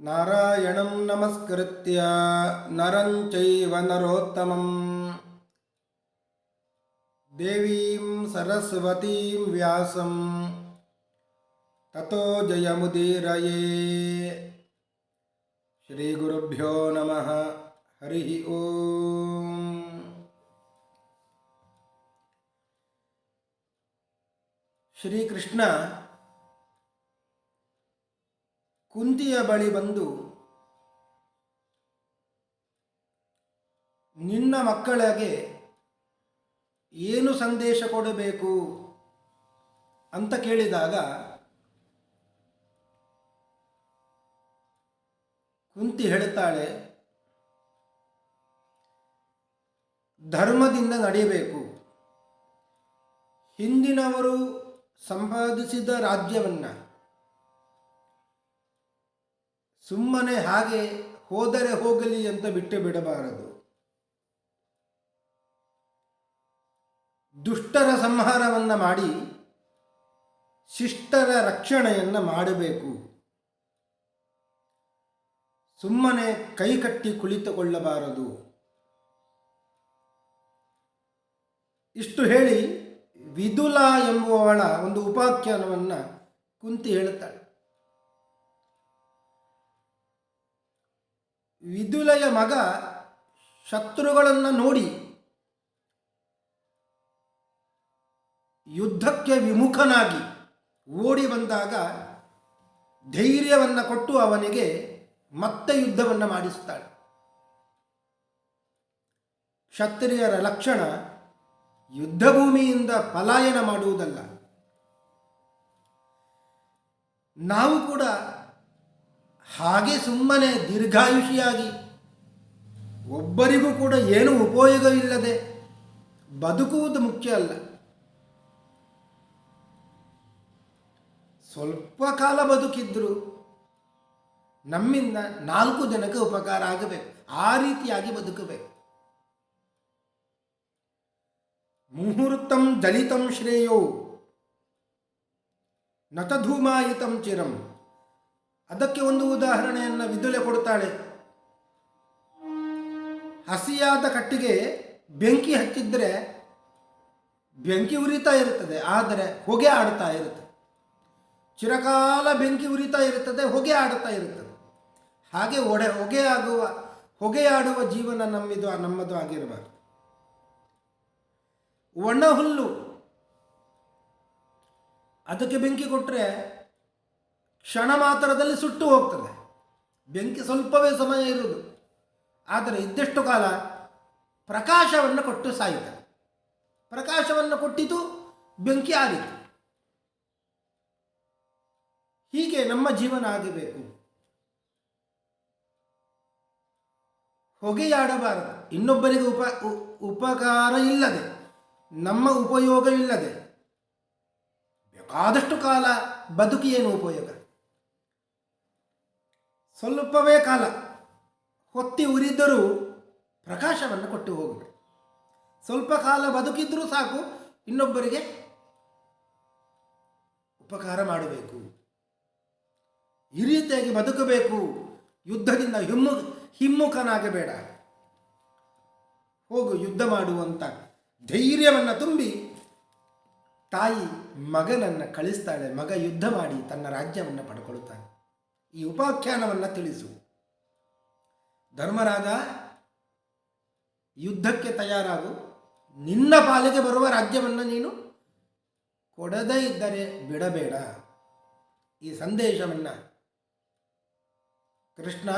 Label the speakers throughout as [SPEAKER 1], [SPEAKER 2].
[SPEAKER 1] नारायणं नमस्कृत्य नरं चैव नरोत्तमम्। देवीं सरस्वतीं व्यासं ततो जयमुदीरये। श्रीगुरुभ्यो नमः। हरिः ॐ श्रीकृष्ण ಕುಂತಿಯ ಬಳಿ ಬಂದು, ನಿನ್ನ ಮಕ್ಕಳಿಗೆ ಏನು ಸಂದೇಶ ಕೊಡಬೇಕು ಅಂತ ಕೇಳಿದಾಗ, ಕುಂತಿ ಹೇಳುತ್ತಾಳೆ ಧರ್ಮದಿಂದ ನಡೆಯಬೇಕು. ಹಿಂದಿನವರು ಸಂಪಾದಿಸಿದ ರಾಜ್ಯವನ್ನು ಸುಮ್ಮನೆ ಹಾಗೆ ಹೋದರೆ ಹೋಗಲಿ ಅಂತ ಬಿಟ್ಟು ಬಿಡಬಾರದು. ದುಷ್ಟರ ಸಂಹಾರವನ್ನು ಮಾಡಿ ಶಿಷ್ಟರ ರಕ್ಷಣೆಯನ್ನು ಮಾಡಬೇಕು. ಸುಮ್ಮನೆ ಕೈಕಟ್ಟಿ ಕುಳಿತುಕೊಳ್ಳಬಾರದು. ಇಷ್ಟು ಹೇಳಿ ವಿದುಲ ಎಂಬುವವಳ ಒಂದು ಉಪಾಖ್ಯಾನವನ್ನು ಕುಂತಿ ಹೇಳುತ್ತಾಳೆ. ವಿದುಲೆಯ ಮಗ ಶತ್ರುಗಳನ್ನು ನೋಡಿ ಯುದ್ಧಕ್ಕೆ ವಿಮುಖನಾಗಿ ಓಡಿ ಬಂದಾಗ ಧೈರ್ಯವನ್ನು ಕೊಟ್ಟು ಅವನಿಗೆ ಮತ್ತೆ ಯುದ್ಧವನ್ನು ಮಾಡಿಸುತ್ತಾಳೆ ಕ್ಷತ್ರಿಯರ ಲಕ್ಷಣ ಯುದ್ಧಭೂಮಿಯಿಂದ ಪಲಾಯನ ಮಾಡುವುದಲ್ಲ. ನಾವು ಕೂಡ ಹಾಗೆ ಸುಮ್ಮನೆ ದೀರ್ಘಾಯುಷಿಯಾಗಿ ಒಬ್ಬರಿಗೂ ಕೂಡ ಏನು ಉಪಯೋಗವಿಲ್ಲದೆ ಬದುಕುವುದು ಮುಖ್ಯ ಅಲ್ಲ. ಸ್ವಲ್ಪ ಕಾಲ ಬದುಕಿದ್ರು ನಮ್ಮಿಂದ ನಾಲ್ಕು ಜನಕ್ಕೆ ಉಪಕಾರ ಆಗಬೇಕು. ಆ ರೀತಿಯಾಗಿ ಬದುಕಬೇಕು. ಮುಹೂರ್ತಂ ದಲಿತಂ ಶ್ರೇಯೋ ನತಧೂಮಾಯಿತಂ ಚಿರಂ. ಅದಕ್ಕೆ ಒಂದು ಉದಾಹರಣೆಯನ್ನು ವಿದುಲೆ ಕೊಡುತ್ತಾಳೆ. ಹಸಿಯಾದ ಕಟ್ಟಿಗೆ ಬೆಂಕಿ ಹಚ್ಚಿದ್ರೆ ಬೆಂಕಿ ಉರಿತಾ ಇರುತ್ತದೆ, ಆದರೆ ಹೊಗೆ ಆಡ್ತಾ ಇರುತ್ತದೆ. ಚಿರಕಾಲ ಬೆಂಕಿ ಉರಿತಾ ಇರುತ್ತದೆ, ಹೊಗೆ ಆಡುತ್ತಾ ಇರುತ್ತದೆ. ಹಾಗೆ ಒಡೆ, ಹೊಗೆ ಆಗುವ, ಹೊಗೆ ಆಡುವ ಜೀವನ ನಮ್ಮಿದು, ನಮ್ಮದು ಆಗಿರಬಾರ್ದು. ಒಣ ಹುಲ್ಲು, ಅದಕ್ಕೆ ಬೆಂಕಿ ಕೊಟ್ಟರೆ ಕ್ಷಣ ಮಾತ್ರದಲ್ಲಿ ಸುಟ್ಟು ಹೋಗ್ತದೆ. ಬೆಂಕಿ ಸ್ವಲ್ಪವೇ ಸಮಯ ಇರುವುದು. ಆದರೆ ಇದ್ದಷ್ಟು ಕಾಲ ಪ್ರಕಾಶವನ್ನು ಕೊಟ್ಟು ಸಾಯುತ್ತದೆ ಪ್ರಕಾಶವನ್ನು ಕೊಟ್ಟಿತು, ಬೆಂಕಿ ಆಗಿತ್ತು ಹೀಗೆ ನಮ್ಮ ಜೀವನ ಆಗಬೇಕು. ಹೊಗೆಯಾಡಬಾರದು. ಇನ್ನೊಬ್ಬರಿಗೆ ಉಪ ಉಪಕಾರ ಇಲ್ಲದೆ, ನಮ್ಮ ಉಪಯೋಗವಿಲ್ಲದೆ ಬೇಕಾದಷ್ಟು ಕಾಲ ಬದುಕಿ ಏನು ಉಪಯೋಗ? ಸ್ವಲ್ಪವೇ ಕಾಲ ಹೊತ್ತಿ ಉರಿದರೂ ಪ್ರಕಾಶವನ್ನು ಕೊಟ್ಟು ಹೋಗಬೇಕು ಸ್ವಲ್ಪ ಕಾಲ ಬದುಕಿದ್ರೂ ಸಾಕು, ಇನ್ನೊಬ್ಬರಿಗೆ ಉಪಕಾರ ಮಾಡಬೇಕು. ಈ ರೀತಿಯಾಗಿ ಬದುಕಬೇಕು. ಯುದ್ಧದಿಂದ ಹಿಮ್ಮು, ಹಿಮ್ಮುಖನಾಗಬೇಡ. ಹೋಗು, ಯುದ್ಧ ಮಾಡುವಂಥ ಧೈರ್ಯವನ್ನು ತುಂಬಿ ತಾಯಿ ಮಗನನ್ನು ಕಳಿಸ್ತಾಳೆ. ಮಗ ಯುದ್ಧ ಮಾಡಿ ತನ್ನ ರಾಜ್ಯವನ್ನು ಪಡ್ಕೊಳ್ತಾನೆ. ಈ ಉಪಾಖ್ಯಾನವನ್ನು ತಿಳಿಸು. ಧರ್ಮರಾಜ, ಯುದ್ಧಕ್ಕೆ ತಯಾರಾಗು. ನಿನ್ನ ಪಾಲಿಗೆ ಬರುವ ರಾಜ್ಯವನ್ನು ನೀನು ಕೊಡದೇ ಇದ್ದರೆ ಬಿಡಬೇಡ. ಈ ಸಂದೇಶವನ್ನು ಕೃಷ್ಣ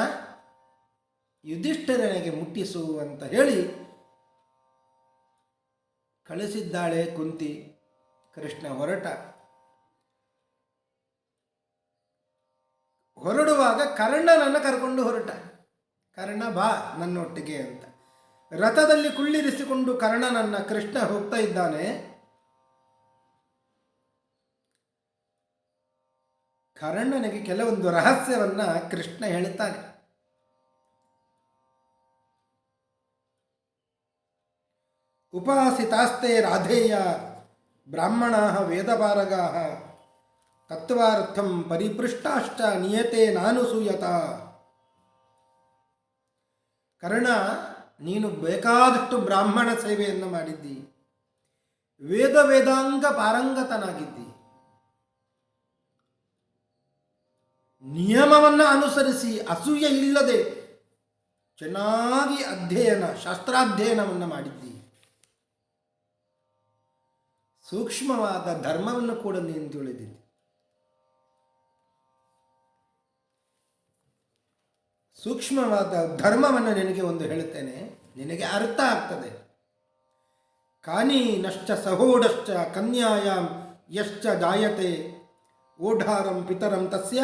[SPEAKER 1] ಯುಧಿಷ್ಠಿರನಿಗೆ ಮುಟ್ಟಿಸು ಅಂತ ಹೇಳಿ ಕಳಿಸಿದ್ದಾಳೆ ಕುಂತಿ ಕೃಷ್ಣ ಹೊರಟ. ಹೊರಡುವಾಗ ಕರ್ಣನನ್ನು ಕರ್ಕೊಂಡು ಹೊರಟ. ಕರ್ಣ ಬಾ ನನ್ನೊಟ್ಟಿಗೆ ಅಂತ. ರಥದಲ್ಲಿ ಕುಳ್ಳಿರಿಸಿಕೊಂಡು ಕರ್ಣನನ್ನ ಕೃಷ್ಣ ಹೋಗ್ತಾ ಇದ್ದಾನೆ. ಕರ್ಣನಿಗೆ ಕೆಲವೊಂದು ರಹಸ್ಯವನ್ನ ಕೃಷ್ಣ ಹೇಳುತ್ತಾನೆ ಉಪಾಸಿತಾಸ್ತೆ ರಾಧೇಯ ಬ್ರಾಹ್ಮಣಾ ವೇದಪಾರಗಾ ತತ್ವಾರ್ಥಂ ಪರಿಪೃಷ್ಟಾಶ್ಚ ನಿಯತೆ ನಾನು ಸೂಯತ. ಕರ್ಣ, ನೀನು ಬೇಕಾದಷ್ಟು ಬ್ರಾಹ್ಮಣ ಸೇವೆಯನ್ನು ಮಾಡಿದ್ದಿ. ವೇದ ವೇದಾಂಗ ಪಾರಂಗತನಾಗಿದ್ದಿ. ನಿಯಮವನ್ನು ಅನುಸರಿಸಿ ಅಸೂಯ ಇಲ್ಲದೆ ಚೆನ್ನಾಗಿ ಅಧ್ಯಯನ, ಶಾಸ್ತ್ರಾಧ್ಯಯನವನ್ನು ಮಾಡಿದ್ದಿ. ಸೂಕ್ಷ್ಮವಾದ ಧರ್ಮವನ್ನು ಕೂಡ ನೀನು ತಿಳಿದಿದ್ದಿ. ಸೂಕ್ಷ್ಮವಾದ ಧರ್ಮವನ್ನು ನಿನಗೆ ಒಂದು ಹೇಳುತ್ತೇನೆ. ನಿನಗೆ ಅರ್ಥ ಆಗ್ತದೆ. ನಷ್ಟ ಸಹೋಡಶ್ಚ ಕನ್ಯಾಯಾಂ ಯಶ್ಚ ಜಾಯತೆ. ಓಢಾರಂ ಪಿತರಂ ತಸ್ಯ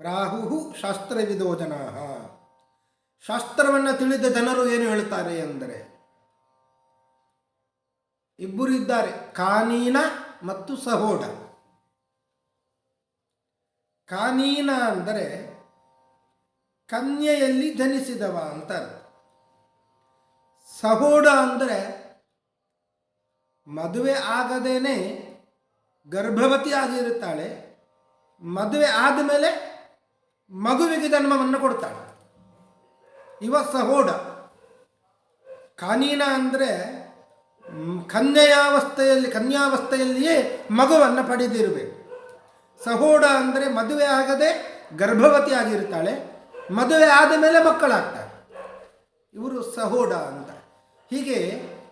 [SPEAKER 1] ಪ್ರಾಹು ಶಾಸ್ತ್ರವಿದೋ ಜನಾ ಶಾಸ್ತ್ರವನ್ನು ತಿಳಿದ ಜನರು ಏನು ಹೇಳ್ತಾರೆ ಅಂದರೆ, ಇಬ್ಬರು ಇದ್ದಾರೆ, ಕಾನೀನ ಮತ್ತು ಸಹೋಡ. ಕಾನೀನ ಅಂದರೆ ಕನ್ಯೆಯಲ್ಲಿ ಜನಿಸಿದವ ಅಂತ ಸಹೋಡ ಅಂದರೆ ಮದುವೆ ಆಗದೇನೆ ಗರ್ಭವತಿ ಆಗಿರುತ್ತಾಳೆ, ಮದುವೆ ಆದಮೇಲೆ ಮಗುವಿಗೆ ಜನ್ಮವನ್ನು ಕೊಡ್ತಾಳೆ. ಇವ ಸಹೋಡ. ಕಾನೀನ ಅಂದರೆ ಕನ್ಯೆಯಾವಸ್ಥೆಯಲ್ಲಿ ಕನ್ಯಾವಸ್ಥೆಯಲ್ಲಿಯೇ ಮಗುವನ್ನು ಪಡೆದಿರಬೇಕು ಸಹೋಡ ಅಂದರೆ ಮದುವೆ ಆಗದೆ ಗರ್ಭವತಿ ಆಗಿರ್ತಾಳೆ ಮದುವೆ ಆದ ಮೇಲೆ ಮಕ್ಕಳಾಗ್ತಾರೆ. ಇವರು ಸಹೋಡ ಅಂತ. ಹೀಗೆ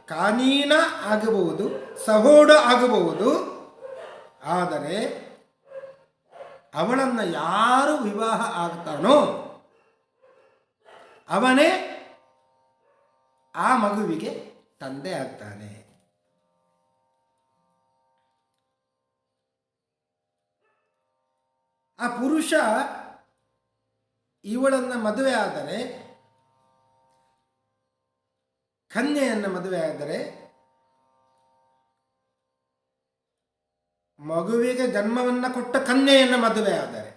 [SPEAKER 1] ಕಾನೀನ ಆಗಬಹುದು, ಸಹೋಡ ಆಗಬಹುದು. ಆದರೆ ಅವಳನ್ನು ಯಾರು ವಿವಾಹ ಆಗ್ತಾನೋ ಅವನೇ ಆ ಮಗುವಿಗೆ ತಂದೆ ಆಗ್ತಾನೆ. ಆ ಪುರುಷ ಇವಳನ್ನು ಮದುವೆ ಆದರೆ, ಕನ್ಯೆಯನ್ನು ಮದುವೆ ಆದರೆ, ಮಗುವಿಗೆ ಜನ್ಮವನ್ನು ಕೊಟ್ಟ ಕನ್ಯೆಯನ್ನು ಮದುವೆ ಆದರೆ,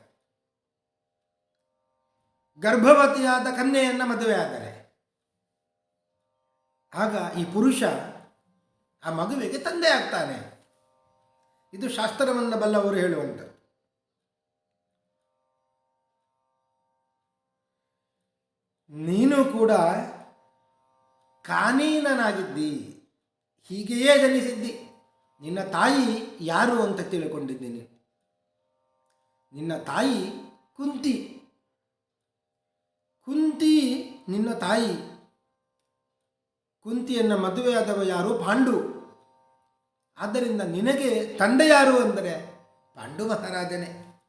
[SPEAKER 1] ಗರ್ಭವತಿಯಾದ ಕನ್ಯೆಯನ್ನು ಮದುವೆ ಆದರೆ, ಆಗ ಈ ಪುರುಷ ಆ ಮಗುವಿಗೆ ತಂದೆ ಆಗ್ತಾನೆ. ಇದು ಶಾಸ್ತ್ರವನ್ನು ಬಲ್ಲವರು ಹೇಳುವಂಥದ್ದು. ನೀನು ಕೂಡ ಕಾನೀನನಾಗಿದ್ದಿ. ಹೀಗೆಯೇ ಜನಿಸಿದ್ದಿ. ನಿನ್ನ ತಾಯಿ ಯಾರು ಅಂತ ತಿಳ್ಕೊಂಡಿದ್ದೀನಿ. ನಿನ್ನ ತಾಯಿ ಕುಂತಿ. ಕುಂತಿ ನಿನ್ನ ತಾಯಿ. ಕುಂತಿಯನ್ನು ಮದುವೆಯಾದವ ಯಾರು? ಪಾಂಡು. ಆದ್ದರಿಂದ ನಿನಗೆ ತಂದೆ ಯಾರು ಅಂದರೆ ಪಾಂಡು ಮಹಾರಾಜನೇ.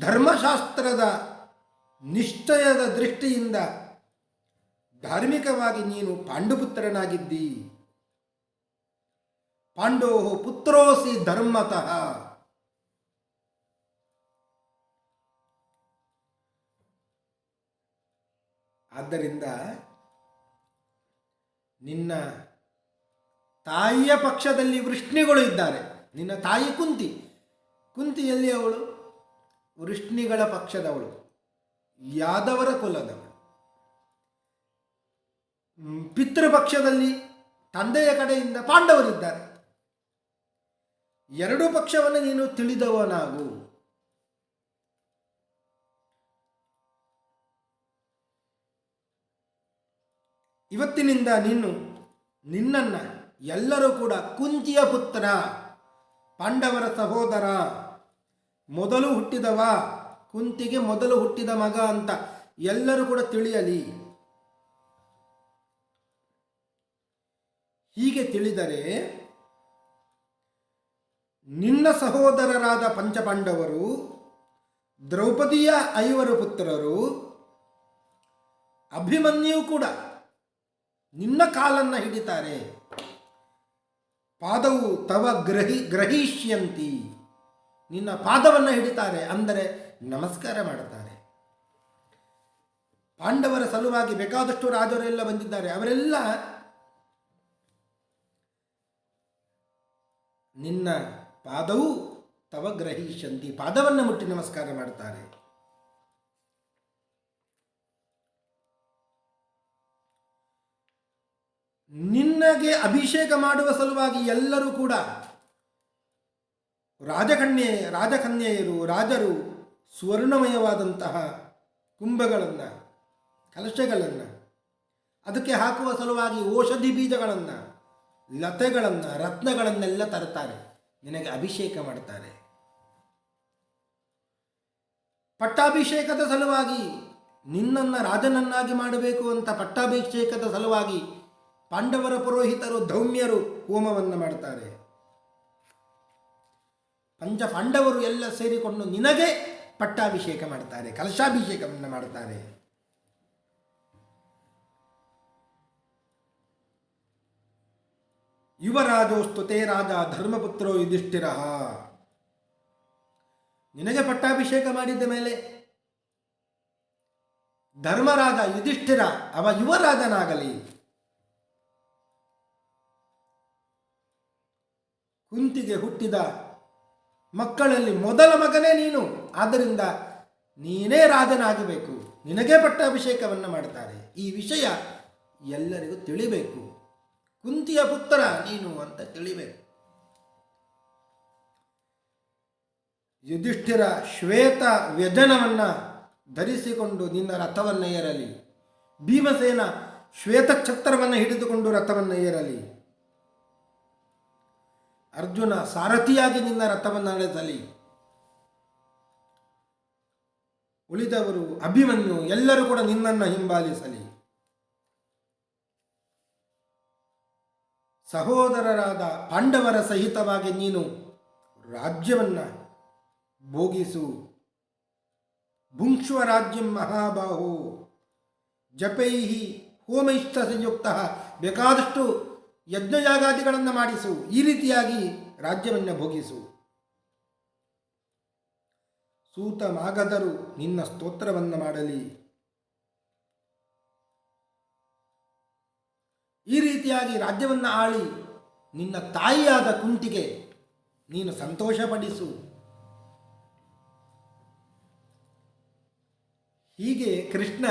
[SPEAKER 1] ಧರ್ಮಶಾಸ್ತ್ರದ ನಿಶ್ಚಯದ ದೃಷ್ಟಿಯಿಂದ ಧಾರ್ಮಿಕವಾಗಿ ನೀನು ಪಾಂಡುಪುತ್ರನಾಗಿದ್ದಿ. ಪಾಂಡೋ ಪುತ್ರೋಸಿ ಧರ್ಮತಃ. ಆದ್ದರಿಂದ ನಿನ್ನ ತಾಯಿಯ ಪಕ್ಷದಲ್ಲಿ ವೃಷ್ಣಿಗಳು ಇದ್ದಾರೆ. ನಿನ್ನ ತಾಯಿ ಕುಂತಿ. ಕುಂತಿಯಲ್ಲಿ ಅವಳು, ವೃಷ್ಣಿಗಳ ಪಕ್ಷದವಳು. ಯಾದವರ ಕುಲದವರು ಪಿತೃಪಕ್ಷದಲ್ಲಿ ತಂದೆಯ ಕಡೆಯಿಂದ ಪಾಂಡವರಿದ್ದಾರೆ. ಎರಡು ಪಕ್ಷವನ್ನು ನೀನು ತಿಳಿದವನಾಗು. ಇವತ್ತಿನಿಂದ ನೀನು ನಿನ್ನನ್ನು ಎಲ್ಲರೂ ಕೂಡ ಕುಂತಿಯ ಪುತ್ರ, ಪಾಂಡವರ ಸಹೋದರ, ಮೊದಲು ಹುಟ್ಟಿದವ ಕುಂತಿಗೆ ಮೊದಲು ಹುಟ್ಟಿದ ಮಗ ಅಂತ ಎಲ್ಲರೂ ಕೂಡ ತಿಳಿಯಲಿ. ಹೀಗೆ ತಿಳಿದರೆ ನಿನ್ನ ಸಹೋದರರಾದ ಪಂಚಪಾಂಡವರು, ದ್ರೌಪದಿಯ ಐವರು ಪುತ್ರರು, ಅಭಿಮನ್ಯು ಕೂಡ ನಿನ್ನ ಕಾಲನ್ನು ಹಿಡಿತಾರೆ. ಪಾದವು ತವ ಗ್ರಹಿ, ಗ್ರಹಿಷ್ಯಂತಿ. ನಿನ್ನ ಪಾದವನ್ನು ಹಿಡಿತಾರೆ. ಅಂದರೆ ನಮಸ್ಕಾರ ಮಾಡುತ್ತಾರೆ. ಪಾಂಡವರ ಸಲುವಾಗಿ ಬೇಕಾದಷ್ಟು ರಾಜರೆಲ್ಲ ಬಂದಿದ್ದಾರೆ. ಅವರೆಲ್ಲ ನಿನ್ನ ಪಾದವು ತವ ಗ್ರಹಿಸಂತಿ ಪಾದವನ್ನು ಮುಟ್ಟಿ ನಮಸ್ಕಾರ ಮಾಡ್ತಾರೆ ನಿನ್ನಗೆ ಅಭಿಷೇಕ ಮಾಡುವ ಸಲುವಾಗಿ ಎಲ್ಲರೂ ಕೂಡ ರಾಜಕನ್ಯೆ, ರಾಜಕನ್ಯೆಯರು, ರಾಜರು ಸುವರ್ಣಮಯವಾದಂತಹ ಕುಂಭಗಳನ್ನು, ಕಲಶಗಳನ್ನು, ಅದಕ್ಕೆ ಹಾಕುವ ಸಲುವಾಗಿ ಔಷಧಿ ಬೀಜಗಳನ್ನು, ಲತೆಗಳನ್ನು, ರತ್ನಗಳನ್ನೆಲ್ಲ ತರ್ತಾರೆ ನಿನಗೆ ಅಭಿಷೇಕ ಮಾಡ್ತಾರೆ. ಪಟ್ಟಾಭಿಷೇಕದ ಸಲುವಾಗಿ ನಿನ್ನನ್ನು ರಾಜನನ್ನಾಗಿ ಮಾಡಬೇಕು ಅಂತ ಪಟ್ಟಾಭಿಷೇಕದ ಸಲುವಾಗಿ ಪಾಂಡವರ ಪುರೋಹಿತರು, ಧೌಮ್ಯರು ಹೋಮವನ್ನು ಮಾಡ್ತಾರೆ. ಪಂಚ ಪಾಂಡವರು ಎಲ್ಲ ಸೇರಿಕೊಂಡು ನಿನಗೆ ಪಟ್ಟಾಭಿಷೇಕ ಮಾಡ್ತಾರೆ, ಕಲಶಾಭಿಷೇಕವನ್ನು ಮಾಡ್ತಾರೆ. ಯುವರಾಜೋ ಸ್ತುತೇ ರಾಜ, ಧರ್ಮಪುತ್ರೋ ಯುಧಿಷ್ಠಿರ. ನಿನಗೆ ಪಟ್ಟಾಭಿಷೇಕ ಮಾಡಿದ ಮೇಲೆ ಧರ್ಮರಾಜ, ಯುಧಿಷ್ಠಿರ, ಅವ ಯುವರಾಜನಾಗಲಿ. ಕುಂತಿಗೆ ಹುಟ್ಟಿದ ಮಕ್ಕಳಲ್ಲಿ ಮೊದಲ ಮಗನೇ ನೀನು. ಆದ್ದರಿಂದ ನೀನೇ ರಾಜನಾಗಬೇಕು. ನಿನಗೆ ಪಟ್ಟಾಭಿಷೇಕವನ್ನು ಮಾಡ್ತಾರೆ. ಈ ವಿಷಯ ಎಲ್ಲರಿಗೂ ತಿಳಿಬೇಕು. ಕುಂತಿಯ ಪುತ್ರ ನೀನು ಅಂತ ತಿಳಿಬೇಕು. ಯುಧಿಷ್ಠಿರ ಶ್ವೇತ ವ್ಯಜನವನ್ನು ಧರಿಸಿಕೊಂಡು ನಿನ್ನ ರಥವನ್ನು ಏರಲಿ. ಭೀಮಸೇನ ಶ್ವೇತ ಛತ್ರವನ್ನು ಹಿಡಿದುಕೊಂಡು ರಥವನ್ನು ಏರಲಿ. ಅರ್ಜುನ ಸಾರಥಿಯಾಗಿ ನಿನ್ನ ರಥವನ್ನು ನಡೆಸಲಿ. ಉಳಿದವರು ಅಭಿಮನ್ಯು ಎಲ್ಲರೂ ಕೂಡ ನಿನ್ನನ್ನು ಹಿಂಬಾಲಿಸಲಿ. ಸಹೋದರರಾದ ಪಾಂಡವರ ಸಹಿತವಾಗಿ ನೀನು ರಾಜ್ಯವನ್ನು ಭೋಗಿಸು. ಭುಂಕ್ಷ್ವ ರಾಜ್ಯಂ ಮಹಾಬಾಹು. ಜಪೈಹಿ ಹೋಮೈಷ್ಟ ಸಂಯುಕ್ತ ಬೇಕಾದಷ್ಟು ಯಜ್ಞಯಾಗಾದಿಗಳನ್ನು ಮಾಡಿಸು. ಈ ರೀತಿಯಾಗಿ ರಾಜ್ಯವನ್ನು ಭೋಗಿಸು. ಸೂತ ಮಾಗದರು ನಿನ್ನ ಸ್ತೋತ್ರವನ್ನು ಮಾಡಲಿ. ಈ ರೀತಿಯಾಗಿ ರಾಜ್ಯವನ್ನು ಆಳಿ, ನಿನ್ನ ತಾಯಿಯಾದ ಕುಂತಿಗೆ ನೀನು ಸಂತೋಷಪಡಿಸು. ಹೀಗೆ ಕೃಷ್ಣ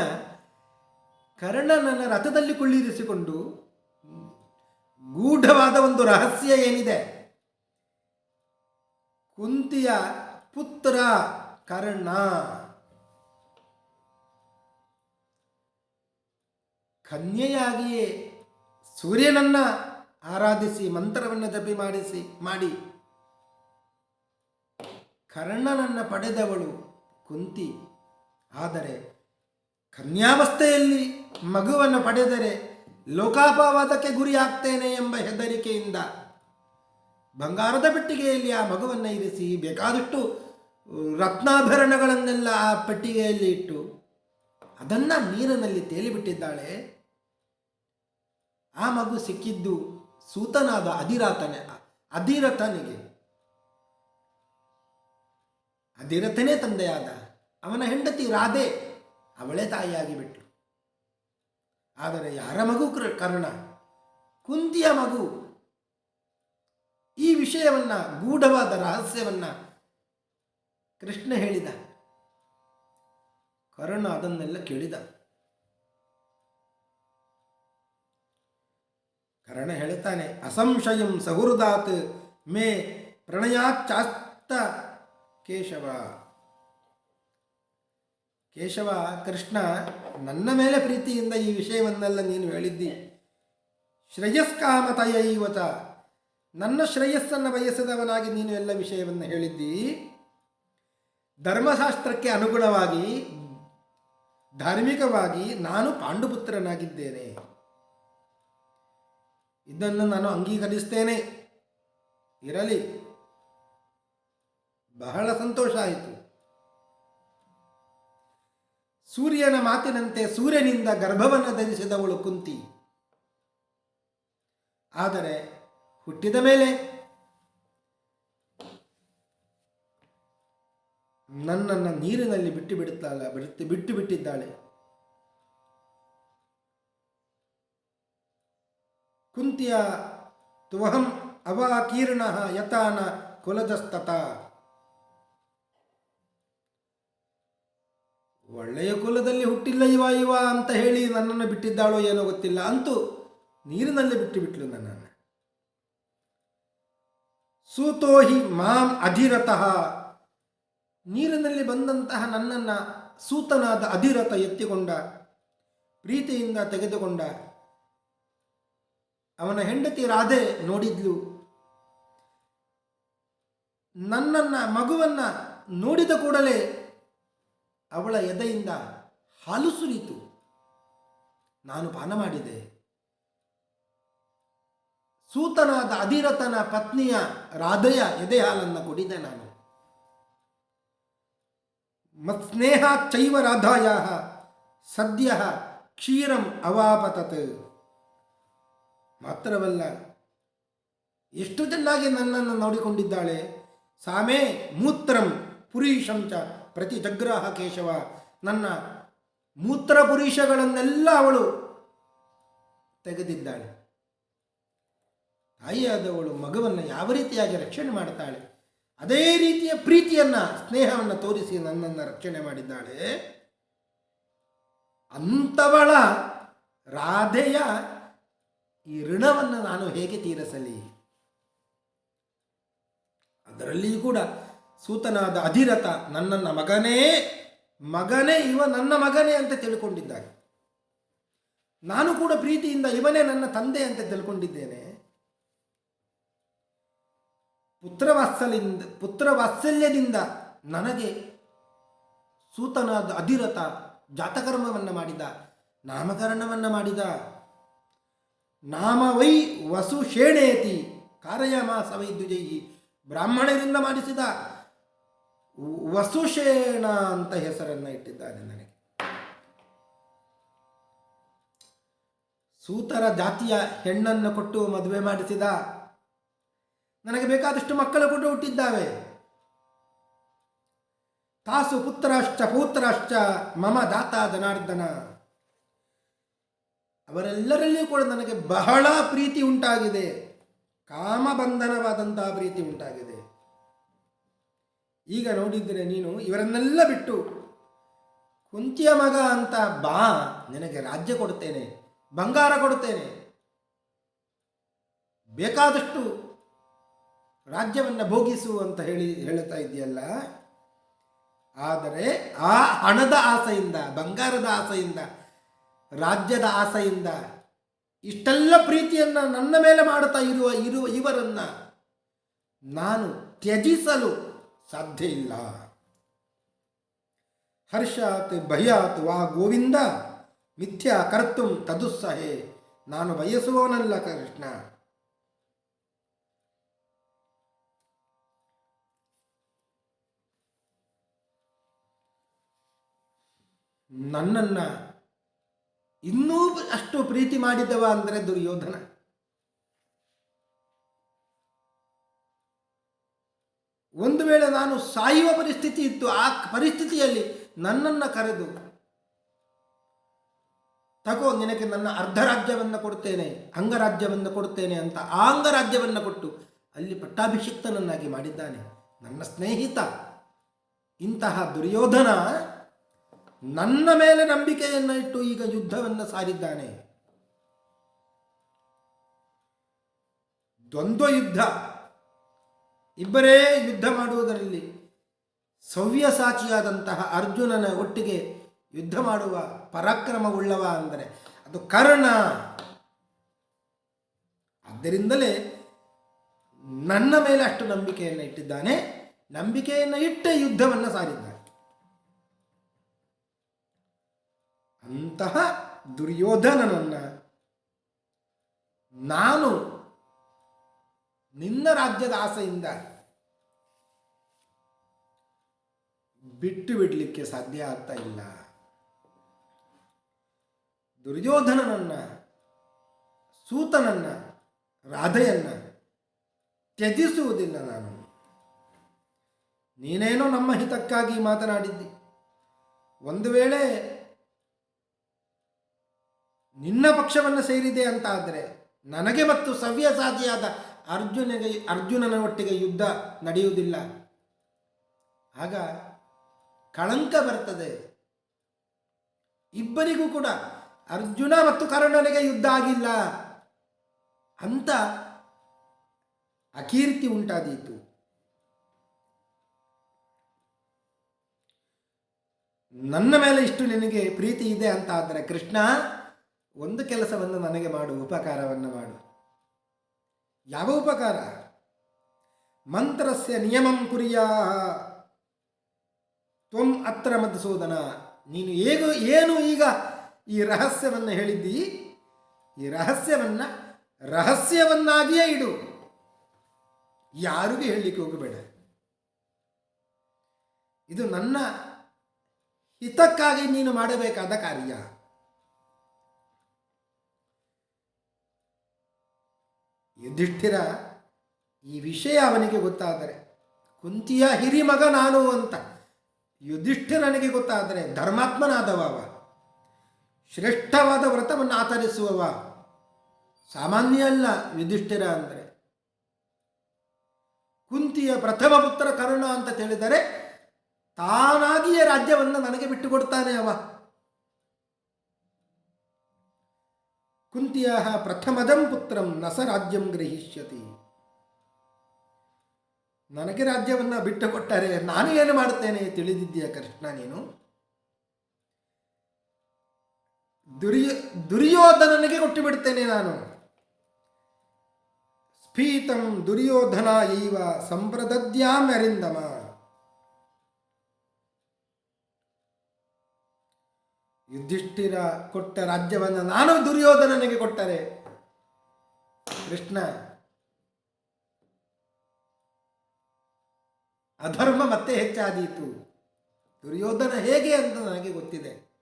[SPEAKER 1] ಕರ್ಣನನ್ನ ರಥದಲ್ಲಿ ಕುಳ್ಳಿರಿಸಿಕೊಂಡು ಗೂಢವಾದ ಒಂದು ರಹಸ್ಯ ಏನಿದೆ? ಕುಂತಿಯ ಪುತ್ರ ಕರ್ಣ ಕನ್ಯೆಯಾಗಿಯೇ ಸೂರ್ಯನನ್ನ ಆರಾಧಿಸಿ, ಮಂತ್ರವನ್ನು ಜಪಿ ಮಾಡಿಸಿ, ಮಾಡಿ. ಕರ್ಣನನ್ನ ಪಡೆದವಳು ಕುಂತಿ. ಆದರೆ ಕನ್ಯಾವಸ್ಥೆಯಲ್ಲಿ ಮಗುವನ್ನು ಪಡೆದರೆ ಲೋಕಾಪವಾದಕ್ಕೆ ಗುರಿಯಾಗ್ತೇನೆ ಎಂಬ ಹೆದರಿಕೆಯಿಂದ ಬಂಗಾರದ ಪೆಟ್ಟಿಗೆಯಲ್ಲಿ ಆ ಮಗುವನ್ನು ಇರಿಸಿ ಬೇಕಾದಷ್ಟು ರತ್ನಾಭರಣಗಳನ್ನೆಲ್ಲ ಆ ಪೆಟ್ಟಿಗೆಯಲ್ಲಿ ಇಟ್ಟು ಅದನ್ನು ನೀರಿನಲ್ಲಿ ತೇಲಿಬಿಟ್ಟಿದ್ದಾಳೆ. ಆ ಮಗು ಸಿಕ್ಕಿದ್ದು ಸೂತನಾದ ಅಧಿರಾತನೆ ಅಧಿರಥನಿಗೆ. ಅಧಿರಥನೇ ತಂದೆಯಾದ ಅವನ ಹೆಂಡತಿ ರಾಧೆ ಅವಳೇ ತಾಯಿಯಾಗಿ ಬಿಟ್ಟು ಆದರೆ ಯಾರ ಮಗು ಕರ್ಣ? ಕುಂತಿಯ ಮಗು. ಈ ವಿಷಯವನ್ನ ಗೂಢವಾದ ರಹಸ್ಯವನ್ನ ಕೃಷ್ಣ ಹೇಳಿದ, ಕರ್ಣ ಅದನ್ನೆಲ್ಲ ಕೇಳಿದ. ಕರ್ಣ ಹೇಳ್ತಾನೆ, ಅಸಂಶಯಂ ಸಹೃದಾತ್ ಮೇ ಪ್ರಣಯಾಚಾಸ್ತ ಕೇಶವ. ಕೇಶವ, ಕೃಷ್ಣ, ನನ್ನ ಮೇಲೆ ಪ್ರೀತಿಯಿಂದ ಈ ವಿಷಯವನ್ನೆಲ್ಲ ನೀನು ಹೇಳಿದ್ದಿ. ಶ್ರೇಯಸ್ಕಾಮತಯ ಇವತ ನನ್ನ ಶ್ರೇಯಸ್ಸನ್ನು ಬಯಸಿದವನಾಗಿ ನೀನು ಎಲ್ಲ ವಿಷಯವನ್ನು ಹೇಳಿದ್ದಿ. ಧರ್ಮಶಾಸ್ತ್ರಕ್ಕೆ ಅನುಗುಣವಾಗಿ, ಧಾರ್ಮಿಕವಾಗಿ ನಾನು ಪಾಂಡುಪುತ್ರನಾಗಿದ್ದೇನೆ. ಇದನ್ನು ನಾನು ಅಂಗೀಕರಿಸ್ತೇನೆ. ಇರಲಿ. ಬಹಳ ಸಂತೋಷ ಆಯಿತು. ಸೂರ್ಯನ ಮಾತಿನಂತೆ ಸೂರ್ಯನಿಂದ ಗರ್ಭವನ್ನು ಧರಿಸಿದವಳು ಕುಂತಿ. ಆದರೆ ಹುಟ್ಟಿದ ಮೇಲೆ ನನ್ನನ್ನು ನೀರಿನಲ್ಲಿ ಬಿಟ್ಟು ಬಿಡುತ್ತಾಳೆ, ಬಿಡುತ್ತೆ, ಬಿಟ್ಟು ಬಿಟ್ಟಿದ್ದಾಳೆ. ಕುಂತಿಯ ತ್ವಹಂ ಅವಾಕೀರ್ಣ ಯತಾನ ಕುಲದಸ್ತತ. ಒಳ್ಳೆಯ ಕುಲದಲ್ಲಿ ಹುಟ್ಟಿಲ್ಲ ಇವ ಇವ ಅಂತ ಹೇಳಿ ನನ್ನನ್ನು ಬಿಟ್ಟಿದ್ದಾಳೋ ಏನೋ ಗೊತ್ತಿಲ್ಲ ಅಂತೂ ನೀರಿನಲ್ಲಿ ಬಿಟ್ಟು ಬಿಟ್ಲು ನನ್ನನ್ನು. ಸೂತೋಹಿ ಮಾಂ ಅಧಿರತಃ. ನೀರಿನಲ್ಲಿ ಬಂದಂತಹ ನನ್ನನ್ನು ಸೂತನಾದ ಅಧಿರಥ ಎತ್ತಿಕೊಂಡ, ಪ್ರೀತಿಯಿಂದ ತೆಗೆದುಕೊಂಡ, ಅವನ ಹೆಂಡತಿ ರಾಧೆ ನೋಡಿದ್ಲು. ನನ್ನನ್ನು, ಮಗುವನ್ನ ನೋಡಿದ ಕೂಡಲೇ ಅವಳ ಎದೆಯಿಂದ ಹಾಲು ಸುರಿತು ನಾನು ಪಾನ ಮಾಡಿದೆ. ಸೂತನಾದ ಅಧಿರಥನ ಪತ್ನಿಯ ರಾಧೆಯ ಎದೆ ಹಾಲನ್ನು ಕುಡಿದೆ ನಾನು. ಮತ್ಸ್ನೇಹ ಚೈವ ರಾಧಾಯ ಸದ್ಯ ಕ್ಷೀರಂ ಅವಾಪತತ್. ಮಾತ್ರವಲ್ಲ, ಎಷ್ಟು ಚೆನ್ನಾಗಿ ನನ್ನನ್ನು ನೋಡಿಕೊಂಡಿದ್ದಾಳೆ. ಸಾಮೇ ಮೂತ್ರಂ ಪುರೀಷಂಚ ಪ್ರತಿ ಜಗ್ರಾಹ ಕೇಶವ. ನನ್ನ ಮೂತ್ರ ಪುರುಷಗಳನ್ನೆಲ್ಲ ಅವಳು ತೆಗೆದಿದ್ದಾಳೆ. ತಾಯಿಯಾದವಳು ಮಗುವನ್ನು ಯಾವ ರೀತಿಯಾಗಿ ರಕ್ಷಣೆ ಮಾಡ್ತಾಳೆ? ಅದೇ ರೀತಿಯ ಪ್ರೀತಿಯನ್ನ, ಸ್ನೇಹವನ್ನು ತೋರಿಸಿ ನನ್ನನ್ನು ರಕ್ಷಣೆ ಮಾಡಿದ್ದಾಳೆ. ಅಂಥವಳ ರಾಧೆಯ ಈ ಋಣವನ್ನು ನಾನು ಹೇಗೆ ತೀರಿಸಲಿ? ಅದರಲ್ಲಿಯೂ ಕೂಡ ಸೂತನಾದ ಅಧಿರಥ ನನ್ನನ್ನ ಮಗನೇ ಮಗನೇ, ಇವ ನನ್ನ ಮಗನೇ ಅಂತ ತಿಳ್ಕೊಂಡಿದ್ದಾನೆ ನಾನು ಕೂಡ ಪ್ರೀತಿಯಿಂದ ಇವನೇ ನನ್ನ ತಂದೆ ಅಂತ ತಿಳ್ಕೊಂಡಿದ್ದೇನೆ. ಪುತ್ರವಾತ್ಸಲ್ಯದಿಂದ ಪುತ್ರವಾತ್ಸಲ್ಯದಿಂದ ನನಗೆ ಸೂತನಾದ ಅಧಿರಥ ಜಾತಕರ್ಮವನ್ನು ಮಾಡಿದ, ನಾಮಕರಣವನ್ನು ಮಾಡಿದ. ನಾಮ ವೈ ವಸು ಶೇಣೇತಿ ಕಾರಯಾಮ ಸವೈದ್ಯುಜಯಿ ಬ್ರಾಹ್ಮಣರಿಂದ ಮಾಡಿಸಿದ ವಸುಶೇಣ ಅಂತ ಹೆಸರನ್ನು ಇಟ್ಟಿದ್ದಾನೆ ನನಗೆ. ಸೂತರ ಜಾತಿಯ ಹೆಣ್ಣನ್ನು ಕೊಟ್ಟು ಮದುವೆ ಮಾಡಿಸಿದ ನನಗೆ ಬೇಕಾದಷ್ಟು ಮಕ್ಕಳು ಕೂಡ ಹುಟ್ಟಿದ್ದಾವೆ. ತಾಸು ಪುತ್ರಶ್ಚ ಪೌತ್ರಶ್ಚ ಮಮ ದಾತ ಜನಾರ್ದನ ಅವರೆಲ್ಲರಲ್ಲಿಯೂ ಕೂಡ ನನಗೆ ಬಹಳ ಪ್ರೀತಿ ಉಂಟಾಗಿದೆ. ಕಾಮಬಂಧನವಾದಂತಹ ಪ್ರೀತಿ ಉಂಟಾಗಿದೆ. ಈಗ ನೋಡಿದರೆ ನೀನು ಇವರನ್ನೆಲ್ಲ ಬಿಟ್ಟು ಕುಂತಿಯ ಮಗ ಅಂತ ಬಾ, ನಿನಗೆ ರಾಜ್ಯ ಕೊಡುತ್ತೇನೆ ಬಂಗಾರ ಕೊಡುತ್ತೇನೆ ಬೇಕಾದಷ್ಟು ರಾಜ್ಯವನ್ನು ಭೋಗಿಸು ಅಂತ ಹೇಳಿ ಹೇಳ್ತಾ ಇದೆಯಲ್ಲ? ಆದರೆ ಆ ಹಣದ ಆಸೆಯಿಂದ, ಬಂಗಾರದ ಆಸೆಯಿಂದ, ರಾಜ್ಯದ ಆಸೆಯಿಂದ ಇಷ್ಟೆಲ್ಲ ಪ್ರೀತಿಯನ್ನು ನನ್ನ ಮೇಲೆ ಮಾಡುತ್ತಾ ಇರುವ ಇರುವ ಇವರನ್ನ ನಾನು ತ್ಯಜಿಸಲು ಸಾಧ್ಯ ಇಲ್ಲ. ಹರ್ಷಾತ್ ಭಯಾತ್ ವಾ ಗೋವಿಂದ, ಮಿಥ್ಯಾ ಕರ್ತುಂ ತದುಸ್ಸಹೆ, ನಾನು ಬಯಸುವವನಲ್ಲ ಕೃಷ್ಣ. ನನ್ನನ್ನು ಇನ್ನೂ ಅಷ್ಟು ಪ್ರೀತಿ ಮಾಡಿದವ ಅಂದರೆ ದುರ್ಯೋಧನ. ಒಂದು ವೇಳೆ ನಾನು ಸಾಯುವ ಪರಿಸ್ಥಿತಿ ಇತ್ತು, ಆ ಪರಿಸ್ಥಿತಿಯಲ್ಲಿ ನನ್ನನ್ನು ಕರೆದು, ತಗೋ, ನಿನಗೆ ನನ್ನ ಅರ್ಧ ರಾಜ್ಯವನ್ನು ಕೊಡ್ತೇನೆ, ಅಂಗರಾಜ್ಯವನ್ನು ಕೊಡ್ತೇನೆ ಅಂತ ಆ ಅಂಗರಾಜ್ಯವನ್ನು ಕೊಟ್ಟು ಅಲ್ಲಿ ಪಟ್ಟಾಭಿಷಿಕ್ತನನ್ನಾಗಿ ಮಾಡಿದ್ದಾನೆ. ನನ್ನ ಸ್ನೇಹಿತ, ಇಂತಹ ದುರ್ಯೋಧನ ನನ್ನ ಮೇಲೆ ನಂಬಿಕೆಯನ್ನು ಇಟ್ಟು ಈಗ ಯುದ್ಧವನ್ನು ಸಾರಿದ್ದಾನೆ. ದ್ವಂದ್ವ ಯುದ್ಧ. ಇಬ್ಬರೇ ಯುದ್ಧ ಮಾಡುವುದರಲ್ಲಿ ಸವ್ಯಸಾಚಿಯಾದಂತಹ ಅರ್ಜುನನ ಒಟ್ಟಿಗೆ ಯುದ್ಧ ಮಾಡುವ ಪರಾಕ್ರಮವುಳ್ಳವ ಅಂದರೆ ಅದು ಕರ್ಣ. ಆದ್ದರಿಂದಲೇ ನನ್ನ ಮೇಲೆ ಅಷ್ಟು ನಂಬಿಕೆಯನ್ನು ಇಟ್ಟಿದ್ದಾನೆ. ನಂಬಿಕೆಯನ್ನು ಇಟ್ಟೇ ಯುದ್ಧವನ್ನು ಸಾರಿದ್ದಾನೆ. ಅಂತಹ ದುರ್ಯೋಧನನನ್ನು ನಾನು ನಿನ್ನ ರಾಜ್ಯದ ಆಸೆಯಿಂದ ಬಿಟ್ಟು ಬಿಡಲಿಕ್ಕೆ ಸಾಧ್ಯ ಆಗ್ತಾ ಇಲ್ಲ. ದುರ್ಯೋಧನನನ್ನ, ಸೂತನನ್ನ, ರಾಧೆಯನ್ನ ತ್ಯಜಿಸುವುದಿಲ್ಲ ನಾನು. ನೀನೇನೋ ನಮ್ಮ ಹಿತಕ್ಕಾಗಿ ಮಾತನಾಡಿದ್ದಿ. ಒಂದು ವೇಳೆ ನಿನ್ನ ಪಕ್ಷವನ್ನು ಸೇರಿದೆ ಅಂತ ಆದರೆ ನನಗೆ ಮತ್ತು ಸವ್ಯಸಾಧಿಯಾದ ಅರ್ಜುನಿಗೆ, ಅರ್ಜುನನ ಒಟ್ಟಿಗೆ ಯುದ್ಧ ನಡೆಯುವುದಿಲ್ಲ. ಆಗ ಕಳಂಕ ಬರ್ತದೆ. ಇಬ್ಬರಿಗೂ ಕೂಡ ಅರ್ಜುನ ಮತ್ತು ಕರ್ಣನಿಗೆ ಯುದ್ಧ ಆಗಿಲ್ಲ ಅಂತ ಅಕೀರ್ತಿ ಉಂಟಾದೀತು. ನನ್ನ ಮೇಲೆ ಇಷ್ಟು ನಿನಗೆ ಪ್ರೀತಿ ಇದೆ ಅಂತ ಆದರೆ ಕೃಷ್ಣ ಒಂದು ಕೆಲಸವನ್ನು ನನಗೆ ಮಾಡು, ಉಪಕಾರವನ್ನು ಮಾಡು. ಯಾವ ಉಪಕಾರ? ಮಂತ್ರಸ್ಯ ನಿಯಮಂ ಕುರಿಯಾ. ತ್ವಂ ಅತ್ರ ಮಧುಸೂದನ ನೀನು ಹೇಗೂ, ಏನು ಈಗ ಈ ರಹಸ್ಯವನ್ನು ಹೇಳಿದ್ದೀ? ಈ ರಹಸ್ಯವನ್ನು ರಹಸ್ಯವನ್ನಾಗಿಯೇ ಇಡು. ಯಾರಿಗೂ ಹೇಳಲಿಕ್ಕೆ ಹೋಗಬೇಡ. ಇದು ನನ್ನ ಹಿತಕ್ಕಾಗಿ ನೀನು ಮಾಡಬೇಕಾದ ಕಾರ್ಯ. ಯುಧಿಷ್ಠಿರ ಈ ವಿಷಯ ಅವನಿಗೆ ಗೊತ್ತಾದರೆ, ಕುಂತಿಯ ಹಿರಿಮಗ ನಾನು ಅಂತ ಯುಧಿಷ್ಠಿರನಿಗೆ ಗೊತ್ತಾದರೆ ಧರ್ಮಾತ್ಮನಾದವ ಶ್ರೇಷ್ಠವಾದ ವ್ರತವನ್ನು ಆಚರಿಸುವವ. ಸಾಮಾನ್ಯ ಅಲ್ಲ ಯುಧಿಷ್ಠಿರ ಅಂದರೆ. ಕುಂತಿಯ ಪ್ರಥಮ ಪುತ್ರ ಕರುಣ ಅಂತ ತಿಳಿದರೆ ತಾನಾಗಿಯೇ ರಾಜ್ಯವನ್ನು ನನಗೆ ಬಿಟ್ಟುಕೊಡ್ತಾನೆ ಅವ. ಕುಂತಿಯ ಪ್ರಥಮದಂ ಪುತ್ರಂ ನಸ ರಾಜ್ಯಂ ಗ್ರಹಿಷ್ಯತಿ ನನಗೆ ರಾಜ್ಯವನ್ನು ಬಿಟ್ಟು ಕೊಟ್ಟರೆ ನಾನು ಏನು ಮಾಡ್ತೇನೆ ತಿಳಿದಿದ್ದೀಯ ಕೃಷ್ಣ ನೀನು? ದುರ್ಯ ದುರ್ಯೋಧನನಿಗೆ ಕೊಟ್ಟು ಬಿಡ್ತೇನೆ ನಾನು. ಸ್ಫೀತಂ ದುರ್ಯೋಧನ ಇವ ಸಂಪ್ರದದ್ಯಾಮ್ ಅರಿಂದಮ ಯುಧಿಷ್ಠಿರ ಕೊಟ್ಟ ರಾಜ್ಯವನ್ನು ನಾನು ದುರ್ಯೋಧನನಿಗೆ ಕೊಟ್ಟರೆ. ಕೃಷ್ಣ, ಅಧರ್ಮ ಮತ್ತೆ ಹೆಚ್ಚಾದೀತು. ದುರ್ಯೋಧನ ಹೇಗೆ ಅಂತ ನನಗೆ ಗೊತ್ತಿದೆ.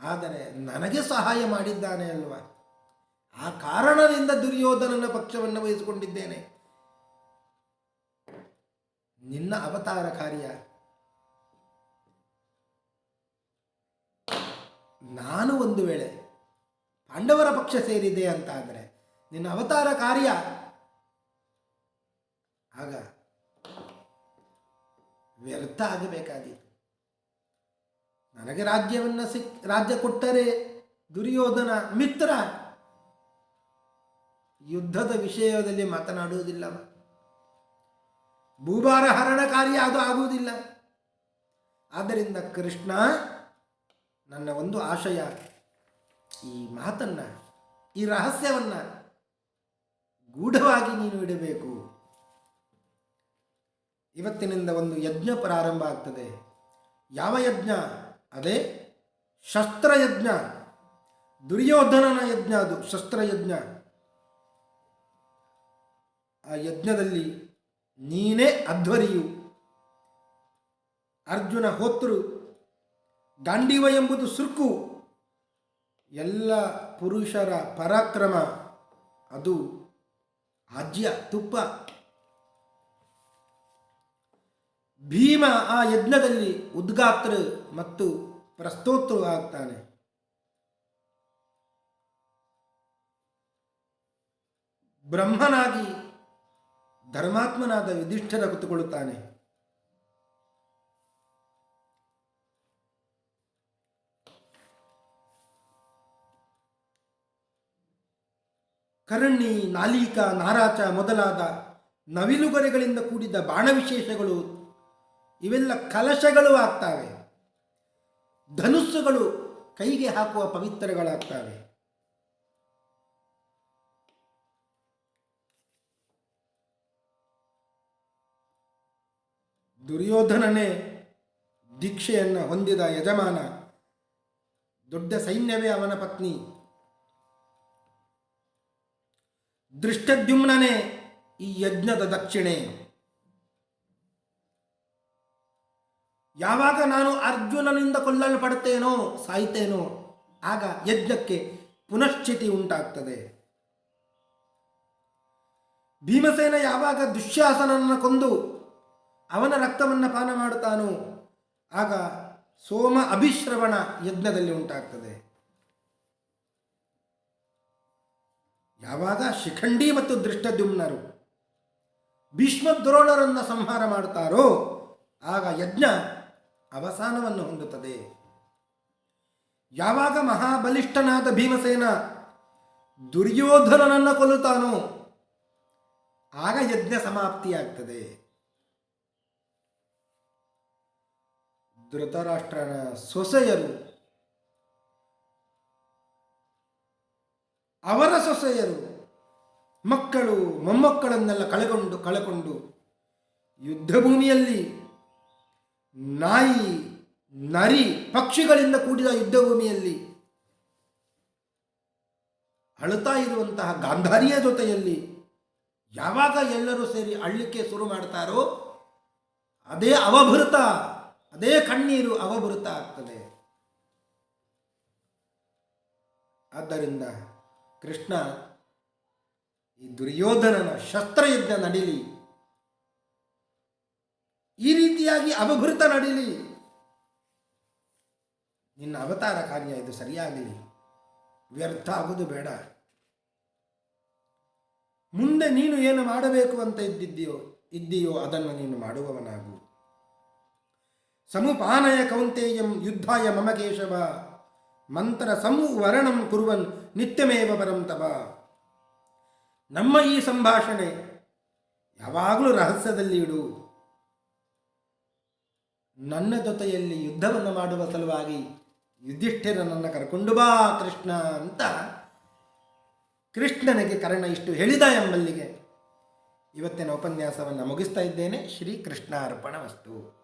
[SPEAKER 1] ಆದರೆ ನನಗೆ ಸಹಾಯ ಮಾಡಿದ್ದಾನೆ ಅಲ್ವಾ? ಆ ಕಾರಣದಿಂದ ದುರ್ಯೋಧನನ ಪಕ್ಷವನ್ನು ವಹಿಸಿಕೊಂಡಿದ್ದೇನೆ. ನಿನ್ನ ಅವತಾರ ಕಾರ್ಯ ನಾನು ಒಂದು ವೇಳೆ ಪಾಂಡವರ ಪಕ್ಷ ಸೇರಿದೆ ಅಂತ ಅಂದರೆ ನಿನ್ನ ಅವತಾರ ಕಾರ್ಯ? ಆಗ ವ್ಯರ್ಥ ಆಗಬೇಕಾದೀತು. ನನಗೆ ರಾಜ್ಯವನ್ನು ಸಿಕ್, ರಾಜ್ಯ ಕೊಟ್ಟರೆ ದುರ್ಯೋಧನ ಮಿತ್ರ? ಯುದ್ಧದ ವಿಷಯದಲ್ಲಿ ಮಾತನಾಡುವುದಿಲ್ಲವ. ಭೂಭಾರ ಹರಣ ಕಾರ್ಯ ಅದು ಆಗುವುದಿಲ್ಲ. ಆದ್ದರಿಂದ ಕೃಷ್ಣ ನನ್ನ ಒಂದು ಆಶಯ, ಈ ಮಾತನ್ನು, ಈ ರಹಸ್ಯವನ್ನು ಗೂಢವಾಗಿ ನೀನು ಇಡಬೇಕು. ಇವತ್ತಿನಿಂದ ಒಂದು ಯಜ್ಞ ಪ್ರಾರಂಭ ಆಗ್ತದೆ. ಯಾವ ಯಜ್ಞ? ಅದೇ ಶಸ್ತ್ರಯಜ್ಞ. ದುರ್ಯೋಧನನ ಯಜ್ಞ ಅದು, ಶಸ್ತ್ರಯಜ್ಞ. ಆ ಯಜ್ಞದಲ್ಲಿ ನೀನೇ ಅಧ್ವರಿಯು. ಅರ್ಜುನ ಹೋತೃ ಗಾಂಡೀವ ಎಂಬುದು ಸುರ್ಕು. ಎಲ್ಲ ಪುರುಷರ ಪರಾಕ್ರಮ, ಅದು ಆಜ್ಯ, ತುಪ್ಪ. ಭೀಮ ಆ ಯಜ್ಞದಲ್ಲಿ ಉದ್ಗಾತ್ರ ಮತ್ತು ಪ್ರಸ್ತೋತ್ರ ಆಗ್ತಾನೆ. ಬ್ರಹ್ಮನಾಗಿ ಧರ್ಮಾತ್ಮನಾದ ಯುಧಿಷ್ಠರ ಕುತುಕೊಳ್ಳುತ್ತಾನೆ. ಕರ್ಣಿ, ನಾಲೀಕ, ನಾರಾಚ ಮೊದಲಾದ ನವಿಲುಗರೆಗಳಿಂದ ಕೂಡಿದ ಬಾಣವಿಶೇಷಗಳು ಇವೆಲ್ಲ ಕಲಶಗಳು ಆಗ್ತವೆ. ಧನುಸ್ಸುಗಳು ಕೈಗೆ ಹಾಕುವ ಪವಿತ್ರಗಳಾಗ್ತವೆ. ದುರ್ಯೋಧನನೇ ದೀಕ್ಷೆಯನ್ನು ಹೊಂದಿದ ಯಜಮಾನ, ದೊಡ್ಡ ಸೈನ್ಯವೇ ಅವನ ಪತ್ನಿ. ದೃಷ್ಟದ್ಯುಮ್ನನೇ ಈ ಯಜ್ಞದ ದಕ್ಷಿಣೆ. ಯಾವಾಗ ನಾನು ಅರ್ಜುನನಿಂದ ಕೊಲ್ಲಲ್ಪಡ್ತೇನೋ ಸಾಯ್ತೇನೋ ಆಗ ಯಜ್ಞಕ್ಕೆ ಪುನಶ್ಚಿತಿ ಉಂಟಾಗ್ತದೆ. ಭೀಮಸೇನ ಯಾವಾಗ ದುಶ್ಯಾಸನನ್ನು ಕೊಂದು ಅವನ ರಕ್ತವನ್ನು ಪಾನ ಮಾಡುತ್ತಾನೋ, ಆಗ ಸೋಮ ಅಭಿಶ್ರವಣ ಯಜ್ಞದಲ್ಲಿ ಉಂಟಾಗ್ತದೆ. ಯಾವಾಗ ಶಿಖಂಡಿ ಮತ್ತು ದೃಷ್ಟದ್ಯುಮ್ನರು ಭೀಷ್ಮ ದ್ರೋಣರನ್ನು ಸಂಹಾರ ಮಾಡುತ್ತಾರೋ ಆಗ ಯಜ್ಞ ಅವಸಾನವನ್ನು ಹೊಂದುತ್ತದೆ. ಯಾವಾಗ ಮಹಾಬಲಿಷ್ಠನಾದ ಭೀಮಸೇನ ದುರ್ಯೋಧನನನ್ನು ಕೊಲ್ಲುತ್ತಾನೋ, ಆಗ ಯಜ್ಞ ಸಮಾಪ್ತಿಯಾಗ್ತದೆ. ಧೃತರಾಷ್ಟ್ರನ ಸೊಸೆಯರು ಅವರ ಸೊಸೆಯರು, ಮಕ್ಕಳು, ಮೊಮ್ಮಕ್ಕಳನ್ನೆಲ್ಲ ಕಳೆಕೊಂಡು ಕಳೆಕೊಂಡು ಯುದ್ಧಭೂಮಿಯಲ್ಲಿ ನಾಯಿ, ನರಿ ಪಕ್ಷಿಗಳಿಂದ ಕೂಡಿದ ಯುದ್ಧಭೂಮಿಯಲ್ಲಿ ಅಳುತ್ತಾ ಇರುವಂತಹ ಗಾಂಧಾರಿಯ ಜೊತೆಯಲ್ಲಿ ಯಾವಾಗ ಎಲ್ಲರೂ ಸೇರಿ ಅಳ್ಳಿಕೆ ಶುರು ಮಾಡ್ತಾರೋ ಅದೇ ಅವಭೃತ, ಅದೇ ಕಣ್ಣೀರು ಅವಭೃತ ಆಗ್ತದೆ. ಆದ್ದರಿಂದ ಕೃಷ್ಣ, ಈ ದುರ್ಯೋಧನನ ಶಸ್ತ್ರಯುದ್ಧ ನಡೀಲಿ. ಈ ರೀತಿಯಾಗಿ ಅವಭೃತ ನಡೀಲಿ. ನಿನ್ನ ಅವತಾರ ಕಾರ್ಯ ಇದು ಸರಿಯಾಗಲಿ. ವ್ಯರ್ಥ ಆಗುವುದು ಬೇಡ. ಮುಂದೆ ನೀನು ಏನು ಮಾಡಬೇಕು ಅಂತ ಇದ್ದಿದ್ದೀಯೋ, ಇದ್ದೀಯೋ ಅದನ್ನು ನೀನು ಮಾಡುವವನಾಗು. ಸಮುಪಾನಯ ಕೌಂತೇಯಂ ಯುದ್ಧಾಯ ಮಮ ಕೇಶವ ಮಂತ್ರ ಸಂವರಣಂ ಕುರುವನ್ ನಿತ್ಯಮೇವ ಪರಂ ತವ ನಮ್ಮ ಈ ಸಂಭಾಷಣೆ ಯಾವಾಗಲೂ ರಹಸ್ಯದಲ್ಲಿ ಇಡು. ನನ್ನ ಜೊತೆಯಲ್ಲಿ ಯುದ್ಧವನ್ನು ಮಾಡುವ ಸಲುವಾಗಿ ಯುಧಿಷ್ಠಿರನನ್ನು ಕರ್ಕೊಂಡು ಬಾ ಕೃಷ್ಣ ಅಂತ ಕೃಷ್ಣನಿಗೆ ಕರ್ಣ ಇಷ್ಟು ಹೇಳಿದ ಎಂಬಲ್ಲಿಗೆ ಇವತ್ತಿನ ಉಪನ್ಯಾಸವನ್ನು ಮುಗಿಸ್ತಾ ಇದ್ದೇನೆ. ಶ್ರೀ ಕೃಷ್ಣ ಅರ್ಪಣ ವಸ್ತು.